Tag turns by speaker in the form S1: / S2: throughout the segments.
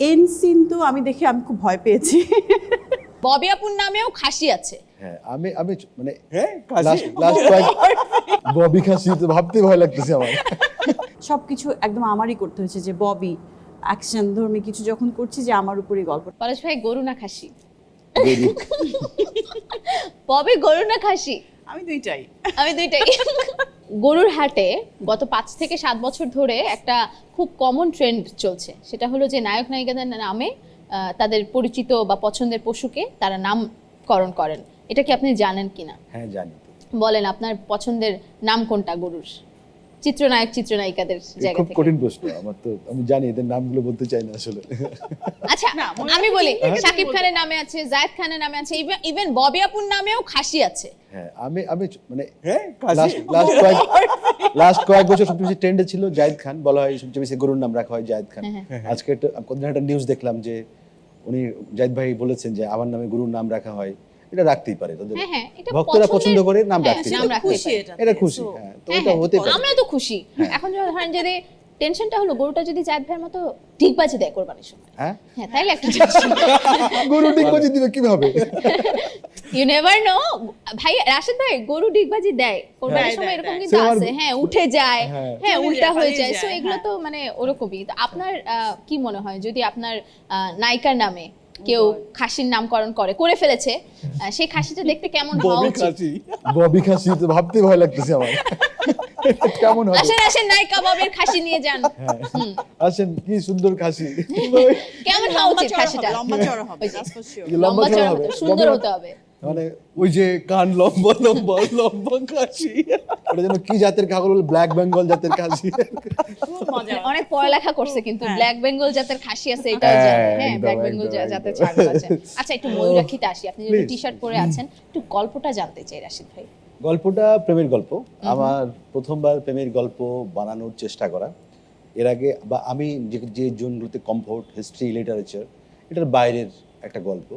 S1: N scene তো আমি দেখে আমি খুব ভয় পেয়েছি।
S2: ববি আপুর নামেও খাসি আছে।
S3: হ্যাঁ আমি আমি মানে
S4: হ্যাঁ
S3: ববি খাসি তো ভাবতে ভয় লাগতেছে আমার।
S1: সব কিছু একদম আমারই করতে হয়েছে যে ববি অ্যাকশন ধর্মী কিছু যখন করছি যে আমার উপরই গল্প।
S2: পরেশ ভাই গরু না খাসি? ববি গরু না খাসি?
S1: আমি দুইটাই।
S2: আমি দুইটাই। গরুর হাটে গত পাঁচ থেকে সাত বছর ধরে একটা খুব কমন ট্রেন্ড চলছে। সেটা হলো যে নায়ক নায়িকাদের নামে আহ, তাদের পরিচিত বা পছন্দের পশুকে তারা নামকরণ করেন। এটা কি আপনি জানেন কিনা?
S3: হ্যাঁ জানি।
S2: বলেন আপনার পছন্দের নাম কোনটা গরুর? চিত্রনায়ক চিত্রনায়িকাদের জায়গা
S3: খুব কঠিন প্রশ্ন আমার তো আমি জানি এদের নামগুলো বলতে চাই না আসলে।
S2: আচ্ছা আমি বলি
S1: বলতে
S2: খানের নামে আছে জায়েদ খানের নামে আছে ইভেন ববি আপুর নামেও খাসি আছে।
S3: হ্যাঁ আমি আমি মানে
S4: হ্যাঁ
S3: লাস্ট লাস্ট কয়েক লাস্ট কয়েক বছর সবচেয়ে বেশি ট্রেন্ডে ছিল জায়েদ খান বলা হয় সবচেয়ে বেশি গরুর নাম রাখা হয় জায়েদ খান।
S2: হ্যাঁ,
S3: আজকে একটা কতদিন একটা নিউজ দেখলাম যে উনি জায়েদ ভাই বলেছেন যে আমার নামে গুরুর নাম রাখা হয়। এটা রাখতেই পারে তাদের।
S2: হ্যাঁ হ্যাঁ এটা
S3: ভক্তরা পছন্দ করে নাম
S2: হ্যাঁ,
S3: রাখতে
S1: এটা।
S3: এটা খুশি হ্যাঁ তো এটা হতে পারে।
S2: আমরা তো খুশি। এখন যদি ধরেন যদি টেনশনটা হলো গরুটা যদি জায়েদ ভাইয়ের মতো ডিগবাজি দেয় কোরবানির সময়।
S3: হ্যাঁ?
S2: হ্যাঁ তাইলে একটা
S3: গরু ঠিক বাজি দিবে কীভাবে?
S2: ইউ নেভার নো ভাই রাশেদ ভাই গরু ডিগবাজি দেয়। কোরবানির সময় এরকম কিন্তু আছে। হ্যাঁ উঠে যায়।
S3: হ্যাঁ।
S2: উল্টা হয়ে যায়। সো এগুলো। তো মানে ওরকমই। তো আপনার আহ, কি মনে হয়? যদি আপনার আহ, নায়িকার নামে কেউ খাসির নামকরণ করে করে ফেলেছে। সেই খাসিটা দেখতে কেমন হওয়া
S4: ববি
S2: উচিত
S3: ববি খাসি তো ভাবতে ভয় লাগতেছে আমার। কেমন হবে?
S2: আসেন আসেন নায়িকা ববের খাসি নিয়ে যান।
S3: হ্যাঁ। আসেন কি সুন্দর খাসি।
S2: কেমন হওয়া উচিত খাসিটা?
S1: হবে, লম্বা চড়া হবে
S2: লম্বা
S3: চড়া হবে?
S2: সুন্দর হতে হবে।
S3: মানে
S4: ওই যে কান লম্বা লম্বা লম্বা কাশি।
S3: ওটা যেন কি জাতের কাগজ ব্ল্যাক বেঙ্গল জাতের
S1: মজা।
S2: অনেক পড়ালেখা করছে কিন্তু। ব্ল্যাক বেঙ্গল জাতের খাসি আছে এটাও
S3: হ্যাঁ,
S2: ব্ল্যাক বেঙ্গল জাতের ছাগল আছে। আচ্ছা একটু ময়ূরাক্ষীতে আসি। আপনি
S3: Please.
S2: টি শার্ট পরে আছেন একটু গল্পটা জানতে চাই রাশিদ ভাই।
S3: গল্পটা প্রেমের গল্প। আমার প্রথমবার প্রেমের গল্প বানানোর চেষ্টা করা। এর আগে বা আমি যে যে জোনগুলোতে কমফোর্ট হিস্ট্রি লিটারেচার এটার বাইরের একটা গল্প।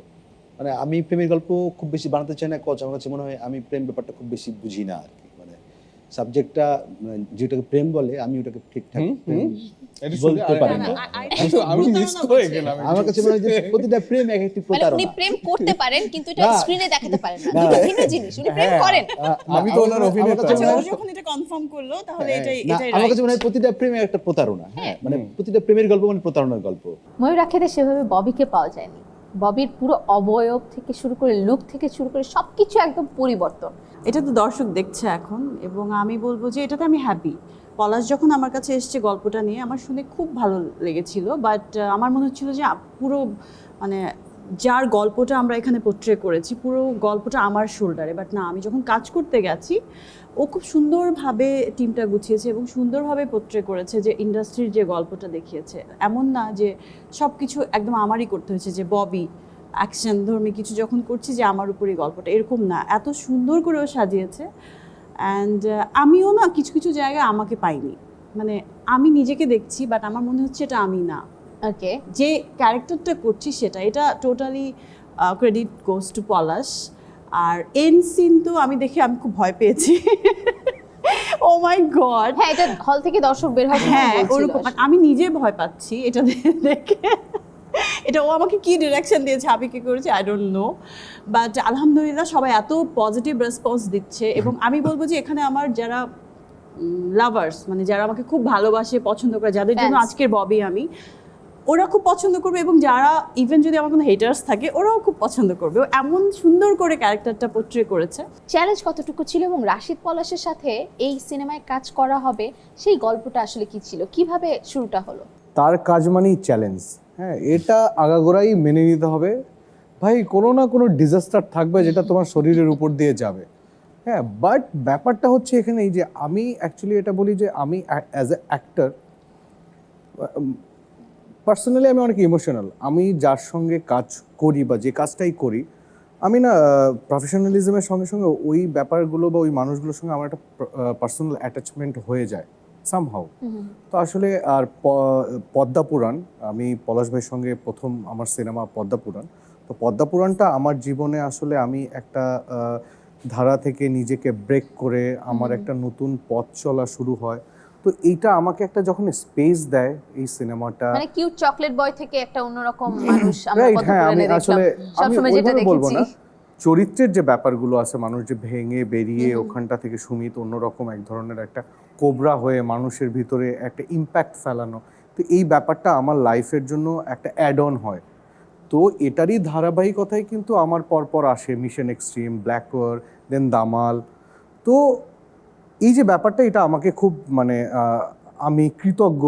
S3: মানে আমি প্রেমের গল্প খুব বেশি বানাতে চাই না কজ আমার কাছে মনে হয় আমি প্রেম ব্যাপারটা খুব বেশি বুঝি না আর কি। মানে সাবজেক্টটা যেটাকে প্রেম বলে আমি ওটাকে ঠিকঠাক।
S4: এটা
S3: বলতে পারি
S1: না,
S3: না
S1: I- I-
S4: আমি মিস করে গেলাম।
S3: আমার কাছে মনে হয় যে প্রতিটা প্রেম এক একটি
S2: মানে উনি প্রেম করতে পারেন কিন্তু এটা স্ক্রিনে দেখাতে পারেন না।
S3: না।
S2: জিনিস উনি প্রেম
S3: হ্যাঁ,
S2: করেন।
S4: আমি তো ওনার অভিনেতা।
S3: কাছে মনে
S1: ও
S3: হয়-
S1: যখন এটা কনফার্ম করল তাহলে এটাই এটাই
S3: আমার কাছে মনে হয় প্রতিটা প্রেম একটা প্রতারণা হ্যাঁ। মানে প্রতিটা প্রেমের গল্প মানে প্রতারণার গল্প।
S2: ময়ূরাক্ষীতে সেভাবে ববিকে পাওয়া যায়নি। ববির পুরো অবয়ব থেকে শুরু করে লুক থেকে শুরু করে সব কিছু একদম পরিবর্তন।
S1: এটা তো দর্শক দেখছে এখন এবং আমি বলব যে এটাতে আমি হ্যাপি পলাশ যখন আমার কাছে এসছে গল্পটা নিয়ে, আমার শুনে খুব ভালো লেগেছিল বাট আমার মনে হচ্ছিল যে পুরো মানে যার গল্পটা আমরা এখানে পোট্রে করেছি, পুরো গল্পটা আমার শোল্ডারে বাট না, আমি যখন কাজ করতে গেছি ও খুব সুন্দরভাবে টিমটা গুছিয়েছে এবং সুন্দরভাবে পোট্রে করেছে যে ইন্ডাস্ট্রির যে গল্পটা দেখিয়েছে। এমন না যে সব কিছু একদম আমারই করতে হয়েছে যে ববি অ্যাকশন ধর্মী কিছু যখন করছি যে আমার উপরই গল্পটা এরকম না। এত সুন্দর করে ও সাজিয়েছে অ্যান্ড আমিও না কিছু কিছু জায়গায় আমাকে পাইনি। মানে আমি নিজেকে দেখছি বাট আমার মনে হচ্ছে এটা আমি না।
S2: ওকে
S1: যে ক্যারেক্টারটা করছি সেটা এটা totally credit goes to Palash. আর এন সিন তো আমি দেখে আমি খুব ভয় পেয়েছি। ও মাই গড
S2: হ্যাঁ এটা হল থেকে দর্শক বের হবে
S1: হ্যাঁ ওরকম। আমি নিজে ভয় পাচ্ছি এটা দেখে। এটা ও আমাকে কি ডিরেকশন দিয়েছে আমি কি করেছি আই ডোন্ট নো বাট আলহামদুলিল্লাহ সবাই এত পজিটিভ রেসপন্স দিচ্ছে এবং আমি বলব যে এখানে আমার যারা লাভার্স মানে যারা আমাকে খুব ভালোবাসে পছন্দ করে যাদের জন্য আজকের ববি আমি ওরা খুব পছন্দ করবে এবং যারা ইভেন যদি আমার কোনো হেটার্স থাকে ওরাও খুব পছন্দ করবে। এমন সুন্দর করে ক্যারেক্টারটা পোট্রে করেছে।
S2: চ্যালেঞ্জ কতটুকু ছিল এবং রাশিদ পলাশের সাথে এই সিনেমায় কাজ করা হবে সেই গল্পটা আসলে কি ছিল? কীভাবে শুরুটা হলো?
S4: তার কাজ মানেই চ্যালেঞ্জ হ্যাঁ এটা আগাগোড়াই মেনে নিতে হবে। ভাই কোনো না কোনো ডিজাস্টার থাকবে যেটা তোমার শরীরের উপর দিয়ে যাবে। হ্যাঁ বাট ব্যাপারটা হচ্ছে এখানে এই যে আমি অ্যাকচুয়ালি এটা বলি যে আমি অ্যাজ এ অ্যাক্টর পার্সোনালি আমি অনেক ইমোশনাল আমি যার সঙ্গে কাজ করি বা যে কাজটাই করি আমি না প্রফেশনালিজমের সঙ্গে সঙ্গে ওই ব্যাপারগুলো বা ওই মানুষগুলোর সঙ্গে আমার একটা পার্সোনাল অ্যাটাচমেন্ট হয়ে যায় সামহাউ তো আসলে আর পদ্মা পুরাণ আমি পলাশ ভাইয়ের সঙ্গে প্রথম আমার সিনেমা পদ্মা পুরাণ। তো পদ্মা পুরাণটা আমার জীবনে আসলে আমি একটা ধারা থেকে নিজেকে ব্রেক করে আমার একটা নতুন পথ চলা শুরু হয়। তো এইটা আমাকে একটা যখন স্পেস দেয় এই সিনেমাটা
S2: মানে কিউট চকলেট বয় থেকে একটা অন্যরকম মানুষ আমরা কত
S4: হ্যাঁ আমি আসলে আমি ওইভাবে বলব না। চরিত্রের যে ব্যাপারগুলো আছে মানুষ যে ভেঙে বেরিয়ে ওখানটা থেকে সুমিত অন্যরকম এক ধরনের একটা কোবরা হয়ে মানুষের ভিতরে একটা ইম্প্যাক্ট ফেলানো। তো এই ব্যাপারটা আমার লাইফের জন্য একটা অ্যাড অন হয়। তো এটারই ধারাবাহিকতায় কিন্তু আমার পরপর আসে মিশন এক্সট্রিম ব্ল্যাকওয়ার দেন দামাল। তো এই যে ব্যাপারটা এটা আমাকে খুব মানে আমি কৃতজ্ঞ।